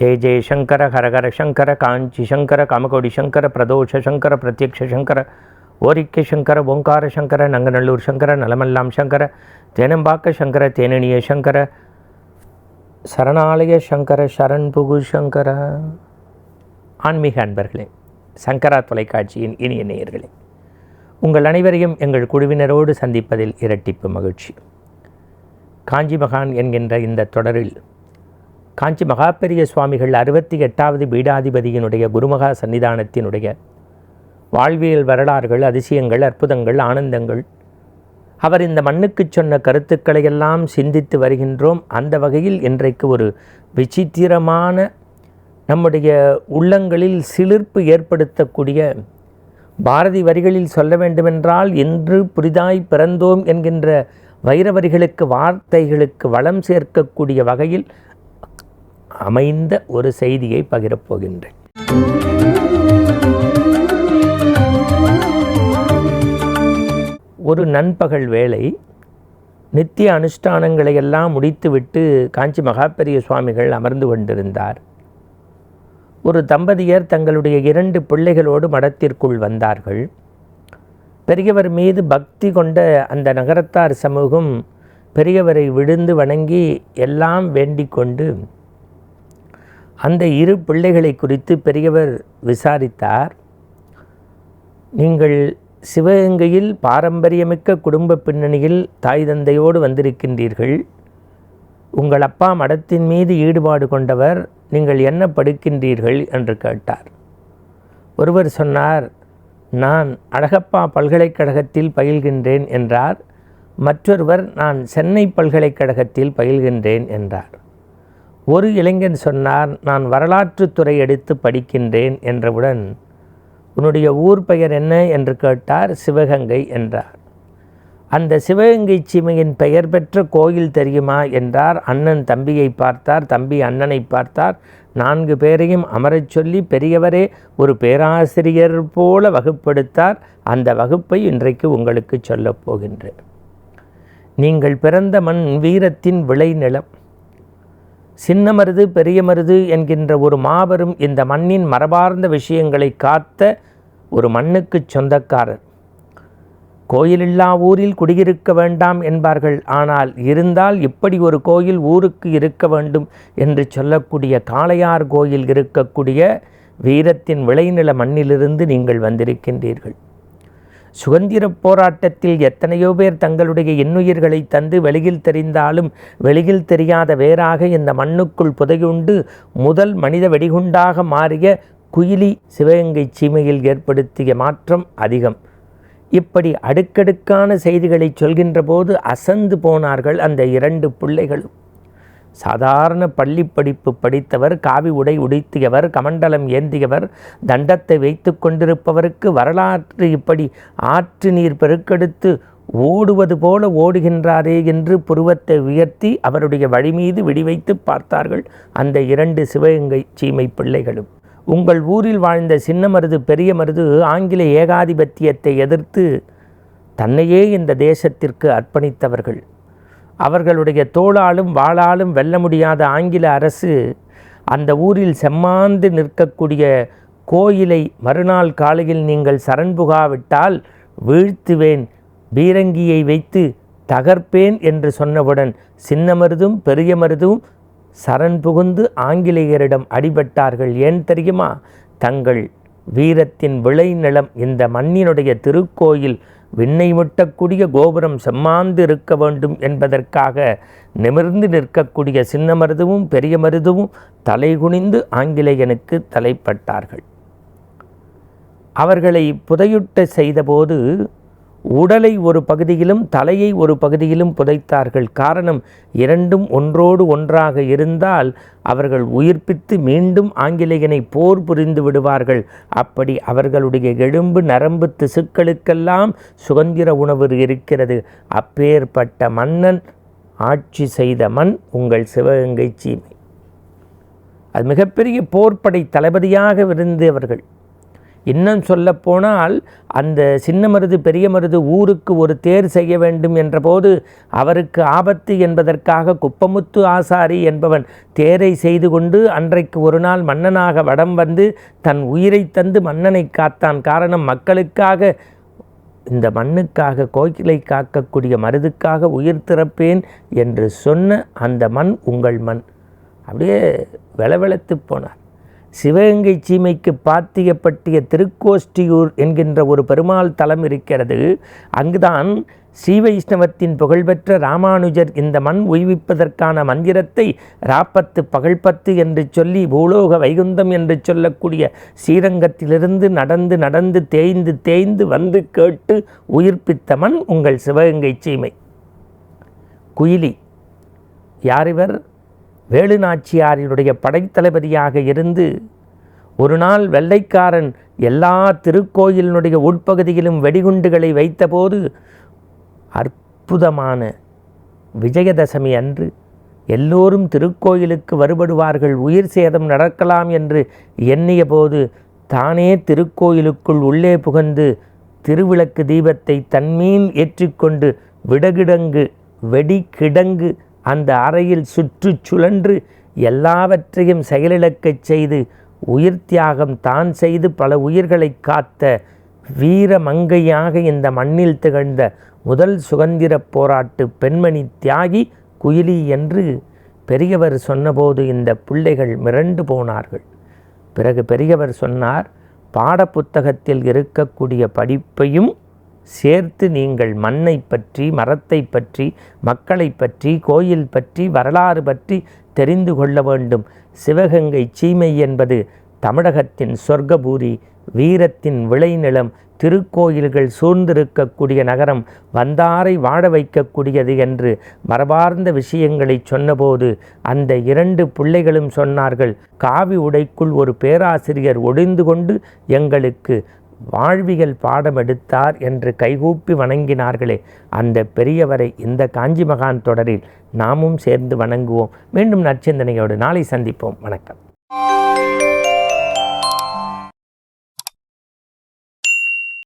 ஜெய ஜெய சங்கர ஹரஹர சங்கர காஞ்சி சங்கர காமகோடி சங்கர பிரதோஷ சங்கர பிரத்யக்ஷ சங்கர ஓரிக்கை சங்கர ஓங்கார சங்கர நங்கநல்லூர் சங்கர நலமெல்லாம் சங்கர தேனம்பாக்க சங்கர தேனணிய சங்கர சரணாலய சங்கர சரண் புகு சங்கர. ஆன்மீக அன்பர்களே சங்கரா தொலைக்காட்சியின் இனிய நேயர்களே உங்கள் அனைவரையும் எங்கள் குழுவினரோடு சந்திப்பதில் இரட்டிப்பு மகிழ்ச்சி. காஞ்சி மகான் என்கின்ற இந்த தொடரில் காஞ்சி மகாபெரிய சுவாமிகள் அறுபத்தி எட்டாவது பீடாதிபதியினுடைய குருமகா சன்னிதானத்தினுடைய வாழ்வியல் வரலாறுகள் அதிசயங்கள் அற்புதங்கள் ஆனந்தங்கள். அவர் இந்த மண்ணுக்கு சொன்ன கருத்துக்களை எல்லாம் சிந்தித்து வருகின்றோம். அந்த வகையில் இன்றைக்கு ஒரு விசித்திரமான நம்முடைய உள்ளங்களில் சிலிர்ப்பு ஏற்படுத்தக்கூடிய பாரதி வரிகளில் சொல்ல வேண்டுமென்றால் என்று புதிதாய் பிறந்தோம் என்கின்ற வைரவரிகளுக்கு வார்த்தைகளுக்கு வளம் சேர்க்கக்கூடிய வகையில் அமைந்த ஒரு செய்தியை பகிரப் போகின்றேன் ஒரு நண்பகல் வேளை நித்திய அனுஷ்டானங்களை எல்லாம் முடித்துவிட்டு காஞ்சி மகாபெரிய சுவாமிகள் அமர்ந்து கொண்டிருந்தார். ஒரு தம்பதியர் தங்களுடைய இரண்டு பிள்ளைகளோடு மடத்திற்குள் வந்தார்கள். பெரியவர் மீது பக்தி கொண்ட அந்த நகரத்தார் சமூகம் பெரியவரை விழுந்து வணங்கி எல்லாம் வேண்டிக் கொண்டு அந்த இரு பிள்ளைகளை குறித்து பெரியவர் விசாரித்தார். நீங்கள் சிவகங்கையில் பாரம்பரியமிக்க குடும்ப பின்னணியில் தாய் தந்தையோடு வந்திருக்கின்றீர்கள். உங்கள் அப்பா மடத்தின் மீது ஈடுபாடு கொண்டவர் நீங்கள் என்ன படுக்கின்றீர்கள்? என்று கேட்டார். ஒருவர் சொன்னார் நான் அழகப்பா பல்கலைக்கழகத்தில் பயில்கின்றேன் என்றார். மற்றொருவர் நான் சென்னை பல்கலைக்கழகத்தில் பயில்கின்றேன் என்றார். ஒரு இளைஞன் சொன்னார் நான் வரலாற்றுத்துறை எடுத்து படிக்கின்றேன் என்றவுடன் உன்னுடைய ஊர் பெயர் என்ன? என்று கேட்டார் சிவகங்கை என்றார். அந்த சிவகங்கை சீமையின் பெயர் பெற்ற கோயில் தெரியுமா? என்றார் அண்ணன் தம்பியை பார்த்தார். தம்பி அண்ணனை பார்த்தார். நான்கு பேரையும் அமரச் சொல்லி பெரியவரே ஒரு பேராசிரியர் போல வகுப்படுத்தார். அந்த வகுப்பை இன்றைக்கு உங்களுக்கு சொல்லப் போகின்றேன். நீங்கள் பிறந்த மண் வீரத்தின் விளைநிலம். சின்ன மருது பெரிய மருது என்கின்ற ஒரு மாபெரும் இந்த மண்ணின் மரபார்ந்த விஷயங்களை காத்த ஒரு மண்ணுக்கு சொந்தக்காரர். கோயிலில்லா ஊரில் குடியிருக்க வேண்டாம் என்பார்கள். ஆனால் இருந்தால் இப்படி ஒரு கோயில் ஊருக்கு இருக்க வேண்டும் என்று சொல்லக்கூடிய காளையார் கோயில் இருக்கக்கூடிய வீரத்தின் விளைநில மண்ணிலிருந்து நீங்கள் வந்திருக்கின்றீர்கள். சுதந்திர போராட்டத்தில் எத்தனையோ பேர் தங்களுடைய இன்னுயிர்களை தந்து வெளியில் தெரிந்தாலும் வெளியில் தெரியாத வேறாக இந்த மண்ணுக்குள் புதையுண்டு முதல் மனித வெடிகுண்டாக மாறிய குயிலி சிவகங்கை சீமையில் ஏற்படுத்திய மாற்றம் அதிகம். இப்படி அடுக்கடுக்கான செய்திகளை சொல்கின்ற போது அசந்து போனார்கள் அந்த இரண்டு பிள்ளைகளும். சாதாரண பள்ளி படிப்பு படித்தவர் காவி உடை உடுத்தியவர் கமண்டலம் ஏந்தியவர் தண்டத்தை வைத்து கொண்டிருப்பவருக்கு வரலாற்று இப்படி ஆற்று நீர் பெருக்கெடுத்து ஓடுவது போல ஓடுகின்றாரே என்று புருவத்தை உயர்த்தி அவருடைய வழிமீது விடிவைத்து பார்த்தார்கள் அந்த இரண்டு சிவகங்கை சீமை பிள்ளைகளும். உங்கள் ஊரில் வாழ்ந்த சின்ன மருது பெரிய மருது ஆங்கில ஏகாதிபத்தியத்தை எதிர்த்து தன்னையே இந்த தேசத்திற்கு அர்ப்பணித்தவர்கள். அவர்களுடைய தோளாலும் வாளாலும் வெல்ல முடியாத ஆங்கில அரசு அந்த ஊரில் செம்மாந்து நிற்கக்கூடிய கோயிலை மறுநாள் காலையில் நீங்கள் சரண் புகாவிட்டால் வீழ்த்துவேன். பீரங்கியை வைத்து தகர்ப்பேன் என்று சொன்னவுடன் சின்ன மருதும் பெரிய மருதும் சரண் புகுந்து ஆங்கிலேயரிடம் அடிபட்டார்கள். ஏன் தெரியுமா? தங்கள் வீரத்தின் விளைநிலம் இந்த மண்ணினுடைய திருக்கோயில் விண்ணை முட்டக்கூடிய கோபுரம் செம்மாந்து இருக்க வேண்டும் என்பதற்காக நிமிர்ந்து நிற்கக்கூடிய சின்ன மருதுவும் பெரிய மருதுவும் தலைகுனிந்து ஆங்கிலேயனுக்கு தலைப்பட்டார்கள். அவர்களை புதையுட்ட செய்தபோது உடலை ஒரு பகுதியிலும் தலையை ஒரு பகுதியிலும் புதைத்தார்கள். காரணம் இரண்டும் ஒன்றோடு ஒன்றாக இருந்தால் அவர்கள் உயிர்ப்பித்து மீண்டும் ஆங்கிலேயனை போர் புரிந்து விடுவார்கள். அப்படி அவர்களுடைய எலும்பு நரம்பு திசுக்களுக்கெல்லாம் சுதந்திர உணவு இருக்கிறது. அப்பேற்பட்ட மன்னன் ஆட்சி செய்த மண் உங்கள் சிவகங்கை சீமை. அது மிகப்பெரிய போர்ப்படை தளபதியாக இருந்தவர்கள் இன்னும் சொல்லப்போனால் அந்த சின்ன மருது பெரிய மருது ஊருக்கு ஒரு தேர் செய்ய வேண்டும் என்றபோது அவருக்கு ஆபத்து என்பதற்காக குப்பமுத்து ஆசாரி என்பவன் தேரை செய்து கொண்டு அன்றைக்கு ஒரு நாள் மன்னனாக வடம் வந்து தன் உயிரை தந்து மன்னனை காத்தான். காரணம் மக்களுக்காக இந்த மண்ணுக்காக கோயிலை காக்கக்கூடிய மருதுக்காக உயிர் திறப்பேன் என்று சொன்ன அந்த மண் உங்கள் மண். அப்படியே வெளவெளத்து போனார். சிவகங்கை சீமைக்கு பாத்தியப்பட்டிய திருக்கோஷ்டியூர் என்கின்ற ஒரு பெருமாள் தலம் இருக்கிறது. அங்குதான் ஸ்ரீ வைஷ்ணவத்தின் புகழ்பெற்ற ராமானுஜர் இந்த மண் உய்விப்பதற்கான மந்திரத்தை ராப்பத்து பகழ்பத்து என்று சொல்லி பூலோக வைகுந்தம் என்று சொல்லக்கூடிய ஸ்ரீரங்கத்திலிருந்து நடந்து நடந்து தேய்ந்து தேய்ந்து வந்து கேட்டு உயிர்ப்பித்த மண் உங்கள் சிவகங்கை சீமை. குயிலி. யாரிவர் வேலுநாச்சியாரினுடைய படைத்தளபதியாக இருந்து ஒரு நாள் வெள்ளைக்காரன் எல்லா திருக்கோயிலினுடைய உட்பகுதியிலும் வெடிகுண்டுகளை வைத்தபோது அற்புதமான விஜயதசமி அன்று எல்லோரும் திருக்கோயிலுக்கு வருபடுவார்கள் உயிர் சேதம் நடக்கலாம் என்று எண்ணிய போது தானே திருக்கோயிலுக்குள் உள்ளே புகுந்து திருவிளக்கு தீபத்தை தன்மீன் ஏற்றிக்கொண்டு விடகிடங்கு வெடிக்கிடங்கு அந்த அறையில் சுற்று சுழன்று எல்லாவற்றையும் செயலிழக்கச் செய்து உயிர் தியாகம் தான் செய்து பல உயிர்களை காத்த வீர மங்கையாக இந்த மண்ணில் திகழ்ந்த முதல் சுதந்திர போராட்டு பெண்மணி தியாகி குயிலி என்று பெரியவர் சொன்னபோது இந்த பிள்ளைகள் மிரண்டு போனார்கள். பிறகு பெரியவர் சொன்னார் பாடப்புத்தகத்தில் இருக்கக்கூடிய படிப்பையும் சேர்த்து நீங்கள் மண்ணை பற்றி மரத்தை பற்றி மக்களை பற்றி கோயில் பற்றி வரலாறு பற்றி தெரிந்து கொள்ள வேண்டும். சிவகங்கை சீமை என்பது தமிழகத்தின் சொர்க்கபூரி வீரத்தின் விளைநிலம் திருக்கோயில்கள் சூழ்ந்திருக்கக்கூடிய நகரம் வந்தாரை வாழ வைக்கக்கூடியது என்று மரபார்ந்த விஷயங்களை சொன்னபோது அந்த இரண்டு பிள்ளைகளும் சொன்னார்கள் காவி உடைக்குள் ஒரு பேராசிரியர் ஒளிந்து கொண்டு எங்களுக்கு வாழ்வியல் பாடம் எடுத்தார் என்று கைகூப்பி வணங்கினார்களே. அந்த பெரியவரை இந்த காஞ்சி மகான் தொடரில் நாமும் சேர்ந்து வணங்குவோம். மீண்டும் நற்சிந்தனையோடு நாளை சந்திப்போம். வணக்கம்.